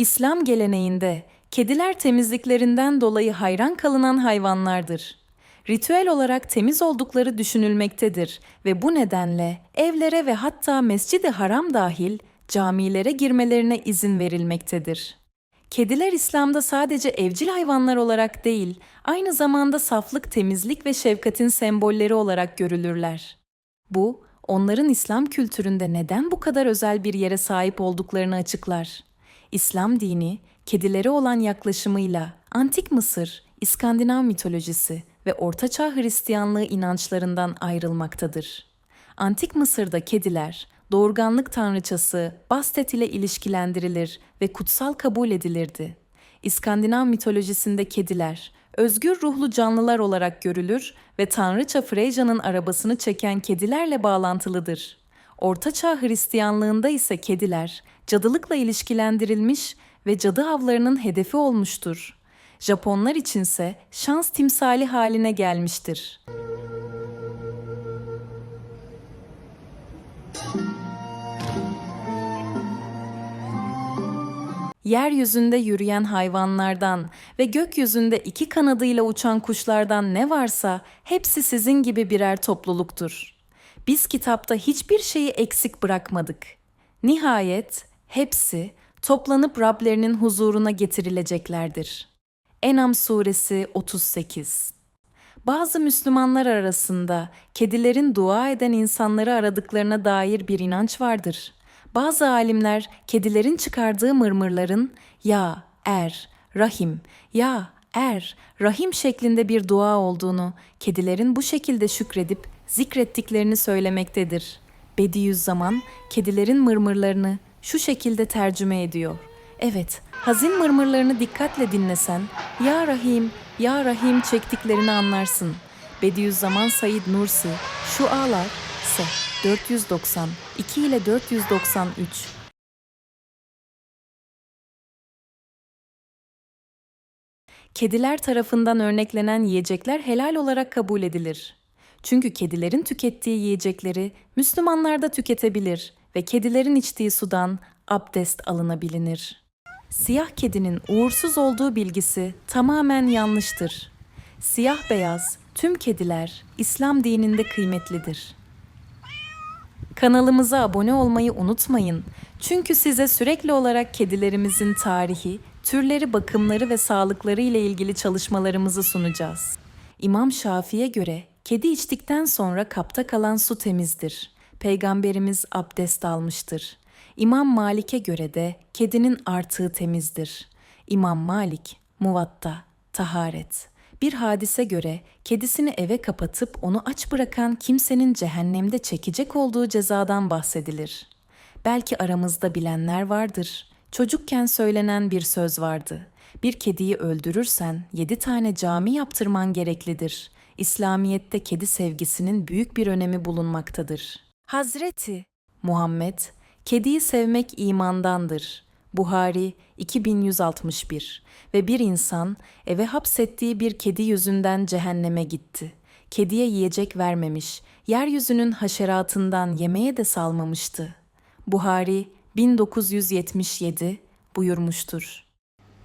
İslam geleneğinde kediler temizliklerinden dolayı hayran kalınan hayvanlardır. Ritüel olarak temiz oldukları düşünülmektedir ve bu nedenle evlere ve hatta Mescid-i Haram dahil camilere girmelerine izin verilmektedir. Kediler İslam'da sadece evcil hayvanlar olarak değil, aynı zamanda saflık, temizlik ve şefkatin sembolleri olarak görülürler. Bu, onların İslam kültüründe neden bu kadar özel bir yere sahip olduklarını açıklar. İslam dini, kedilere olan yaklaşımıyla Antik Mısır, İskandinav mitolojisi ve Ortaçağ Hristiyanlığı inançlarından ayrılmaktadır. Antik Mısır'da kediler, doğurganlık tanrıçası Bastet ile ilişkilendirilir ve kutsal kabul edilirdi. İskandinav mitolojisinde kediler, özgür ruhlu canlılar olarak görülür ve tanrıça Freyja'nın arabasını çeken kedilerle bağlantılıdır. Ortaçağ Hristiyanlığında ise kediler, cadılıkla ilişkilendirilmiş ve cadı avlarının hedefi olmuştur. Japonlar içinse şans timsali haline gelmiştir. Yeryüzünde yürüyen hayvanlardan ve gökyüzünde iki kanadıyla uçan kuşlardan ne varsa hepsi sizin gibi birer topluluktur. Biz kitapta hiçbir şeyi eksik bırakmadık. Nihayet hepsi toplanıp Rablerinin huzuruna getirileceklerdir. Enam suresi 38 Bazı Müslümanlar arasında kedilerin dua eden insanları aradıklarına dair bir inanç vardır. Bazı alimler kedilerin çıkardığı mırmırların ya, er, rahim, ya, er, rahim şeklinde bir dua olduğunu, kedilerin bu şekilde şükredip zikrettiklerini söylemektedir. Bediüzzaman kedilerin mırmırlarını şu şekilde tercüme ediyor. Evet, hazin mırmırlarını dikkatle dinlesen, Ya Rahim, Ya Rahim çektiklerini anlarsın. Bediüzzaman Said Nursi, şu ağlar, se 490, 2 ile 493. Kediler tarafından örneklenen yiyecekler helal olarak kabul edilir. Çünkü kedilerin tükettiği yiyecekleri Müslümanlar da tüketebilir ve kedilerin içtiği sudan abdest alınabilinir. Siyah kedinin uğursuz olduğu bilgisi tamamen yanlıştır. Siyah beyaz tüm kediler İslam dininde kıymetlidir. Kanalımıza abone olmayı unutmayın. Çünkü size sürekli olarak kedilerimizin tarihi, türleri, bakımları ve sağlıkları ile ilgili çalışmalarımızı sunacağız. İmam Şafii'ye göre kedi içtikten sonra kapta kalan su temizdir. Peygamberimiz abdest almıştır. İmam Malik'e göre de kedinin artığı temizdir. İmam Malik, muvatta, taharet. Bir hadise göre kedisini eve kapatıp onu aç bırakan kimsenin cehennemde çekecek olduğu cezadan bahsedilir. Belki aramızda bilenler vardır. Çocukken söylenen bir söz vardı. Bir kediyi öldürürsen yedi tane cami yaptırman gereklidir. İslamiyet'te kedi sevgisinin büyük bir önemi bulunmaktadır. Hazreti Muhammed, kediyi sevmek imandandır. Buhari 2161 ve bir insan eve hapsettiği bir kedi yüzünden cehenneme gitti. Kediye yiyecek vermemiş, yeryüzünün haşeratından yemeye de salmamıştı. Buhari 1977 buyurmuştur.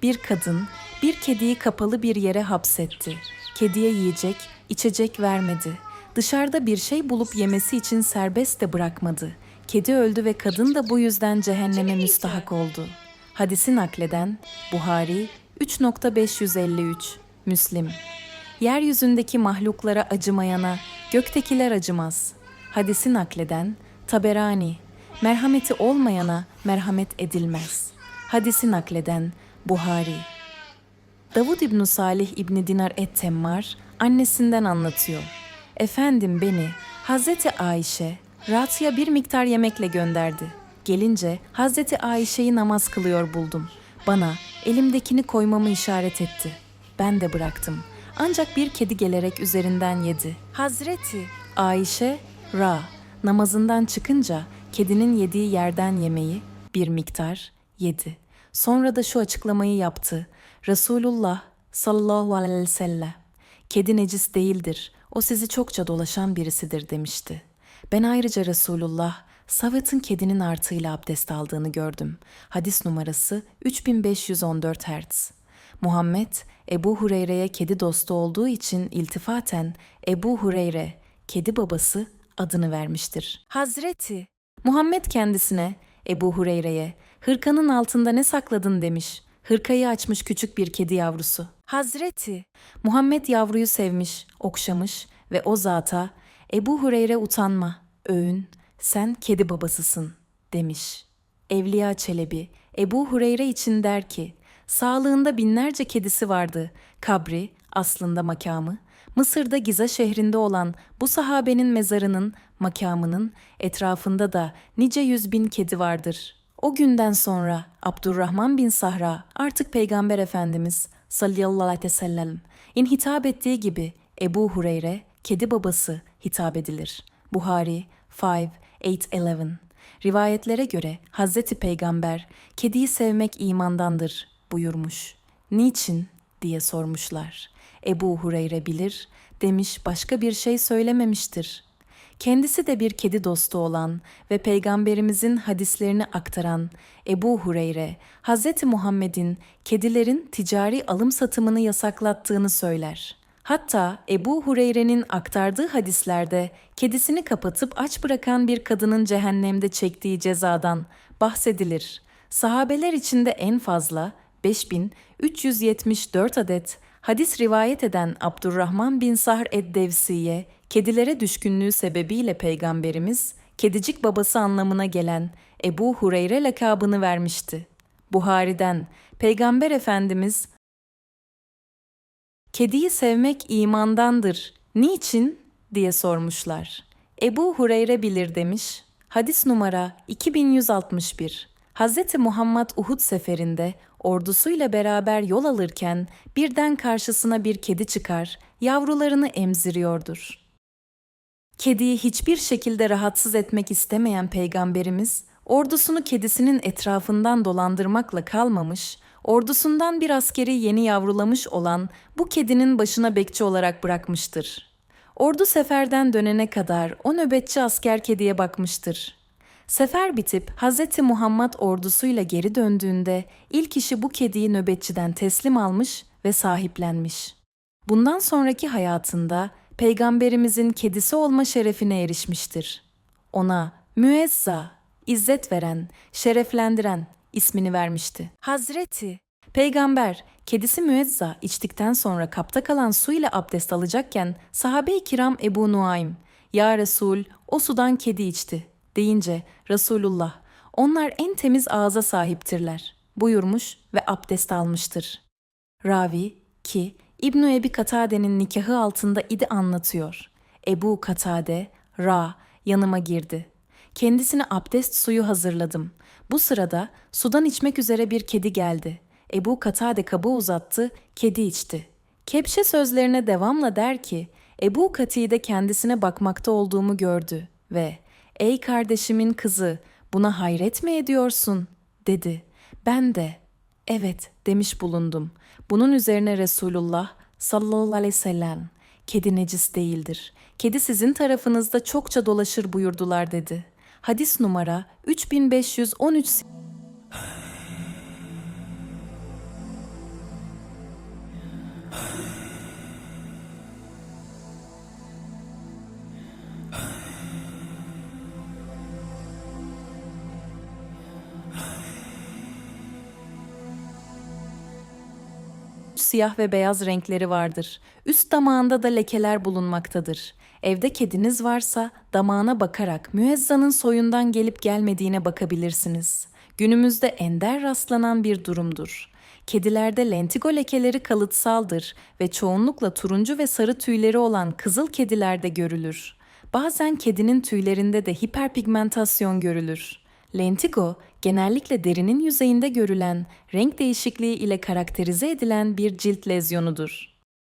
Bir kadın bir kediyi kapalı bir yere hapsetti. Kediye yiyecek, içecek vermedi. Dışarıda bir şey bulup yemesi için serbest de bırakmadı. Kedi öldü ve kadın da bu yüzden cehenneme müstahak oldu. Hadisi nakleden Buhari 3.553 Müslim Yeryüzündeki mahluklara acımayana göktekiler acımaz. Hadisi nakleden Taberani Merhameti olmayana merhamet edilmez. Hadisi nakleden Buhari Davud İbn Salih İbni Dinar et-Temmar annesinden anlatıyor. Efendim beni Hazreti Ayşe Ratı'ya bir miktar yemekle gönderdi. Gelince Hazreti Ayşe'yi namaz kılıyor buldum. Bana elimdekini koymamı işaret etti. Ben de bıraktım. Ancak bir kedi gelerek üzerinden yedi. Hazreti Ayşe Ra namazından çıkınca kedinin yediği yerden yemeği bir miktar yedi. Sonra da şu açıklamayı yaptı. Resulullah sallallahu aleyhi ve sellem kedi necis değildir. O sizi çokça dolaşan birisidir demişti. Ben ayrıca Resulullah Savet'in kedinin artığıyla abdest aldığını gördüm. Hadis numarası 3514 Hz. Muhammed, Ebu Hureyre'ye kedi dostu olduğu için iltifaten Ebu Hureyre, kedi babası adını vermiştir. Hazreti Muhammed kendisine, Ebu Hureyre'ye, hırkanın altında ne sakladın demiş. Hırkayı açmış küçük bir kedi yavrusu. Hazreti Muhammed yavruyu sevmiş, okşamış ve o zata, Ebu Hureyre utanma, övün, sen kedi babasısın demiş. Evliya Çelebi, Ebu Hureyre için der ki, sağlığında binlerce kedisi vardı. Kabri, aslında makamı, Mısır'da Giza şehrinde olan bu sahabenin mezarının, makamının etrafında da nice yüz bin kedi vardır. O günden sonra Abdurrahman bin Sahra artık Peygamber Efendimiz sallallahu aleyhi ve sellem in hitap ettiği gibi Ebu Hureyre kedi babası hitap edilir. Buhari 5-8-11 Rivayetlere göre Hazreti Peygamber kediyi sevmek imandandır buyurmuş. Niçin diye sormuşlar. Ebu Hureyre bilir demiş başka bir şey söylememiştir. Kendisi de bir kedi dostu olan ve peygamberimizin hadislerini aktaran Ebu Hureyre, Hz. Muhammed'in kedilerin ticari alım satımını yasaklattığını söyler. Hatta Ebu Hureyre'nin aktardığı hadislerde kedisini kapatıp aç bırakan bir kadının cehennemde çektiği cezadan bahsedilir. Sahabeler içinde en fazla 5374 adet hadis rivayet eden Abdurrahman bin Sahr ed-Devsi'ye kedilere düşkünlüğü sebebiyle peygamberimiz kedicik babası anlamına gelen Ebu Hureyre lakabını vermişti. Buhari'den Peygamber Efendimiz Kediyi sevmek imandandır. Niçin? diye sormuşlar. Ebu Hureyre bilir demiş. Hadis numara 2161. Hz. Muhammed Uhud seferinde ordusuyla beraber yol alırken birden karşısına bir kedi çıkar, yavrularını emziriyordur. Kediyi hiçbir şekilde rahatsız etmek istemeyen peygamberimiz, ordusunu kedisinin etrafından dolandırmakla kalmamış, ordusundan bir askeri yeni yavrulamış olan bu kedinin başına bekçi olarak bırakmıştır. Ordu seferden dönene kadar o nöbetçi asker kediye bakmıştır. Sefer bitip Hz. Muhammed ordusuyla geri döndüğünde ilk işi bu kediyi nöbetçiden teslim almış ve sahiplenmiş. Bundan sonraki hayatında peygamberimizin kedisi olma şerefine erişmiştir. Ona müezza, izzet veren, şereflendiren ismini vermişti. Hazreti Peygamber kedisi müezza içtikten sonra kapta kalan su ile abdest alacakken sahabe-i kiram Ebu Nuaym, Ya Resul o sudan kedi içti deyince Resulullah onlar en temiz ağza sahiptirler buyurmuş ve abdest almıştır. Ravi ki İbn Ebi Katade'nin nikahı altında idi anlatıyor. Ebu Katade, Ra, yanıma girdi. Kendisine abdest suyu hazırladım. Bu sırada sudan içmek üzere bir kedi geldi. Ebu Katade kabı uzattı, kedi içti. Kepçe sözlerine devamla der ki, Ebu Katide kendisine bakmakta olduğumu gördü ve ''Ey kardeşimin kızı, buna hayret mi ediyorsun?'' dedi. Ben de ''Evet'' demiş bulundum. Bunun üzerine Resulullah sallallahu aleyhi ve sellem kedi necis değildir. Kedi sizin tarafınızda çokça dolaşır buyurdular dedi. Hadis numara 3513 siyah ve beyaz renkleri vardır. Üst damağında da lekeler bulunmaktadır. Evde kediniz varsa damağına bakarak müezzanın soyundan gelip gelmediğine bakabilirsiniz. Günümüzde ender rastlanan bir durumdur. Kedilerde lentigo lekeleri kalıtsaldır ve çoğunlukla turuncu ve sarı tüyleri olan kızıl kedilerde görülür. Bazen kedinin tüylerinde de hiperpigmentasyon görülür. Lentigo genellikle derinin yüzeyinde görülen renk değişikliği ile karakterize edilen bir cilt lezyonudur.